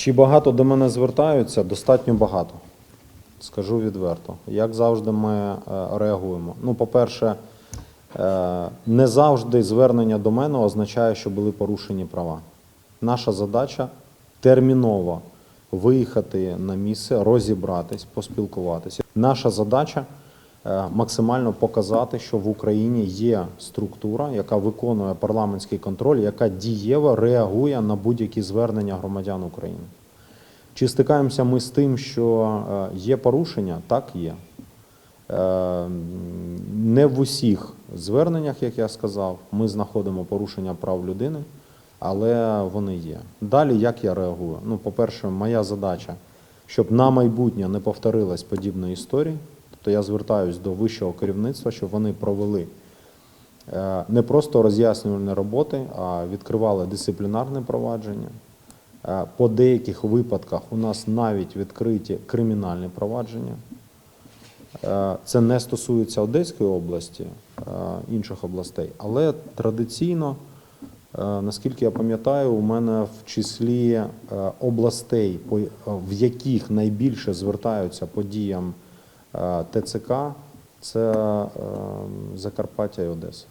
Чи багато до мене звертаються? Достатньо багато. Скажу відверто. Як завжди, ми е, реагуємо. Ну, по-перше, е, не завжди звернення до мене означає, що були порушені права. Наша задача терміново виїхати на місце, розібратись, поспілкуватися. Наша задача максимально показати, що в Україні є структура, яка виконує парламентський контроль, яка дієво реагує на будь-які звернення громадян України. Чи стикаємося ми з тим, що е, є порушення? Так, є. Е, Не в усіх зверненнях, як я сказав, ми знаходимо порушення прав людини, але вони є. Далі як я реагую? Ну, по-перше, моя задача, щоб на майбутнє не повторилась подібної історії. Тобто я звертаюся до вищого керівництва, щоб вони провели е, не просто роз'яснювальні роботи, а відкривали дисциплінарне провадження. Е, По деяких випадках у нас навіть відкриті кримінальні провадження. Е, Це не стосується Одеської області, інших областей, але традиційно, наскільки я пам'ятаю, у мене в числі областей, в яких найбільше звертаються по діям е, ТЦК, це е, Закарпаття і Одеса.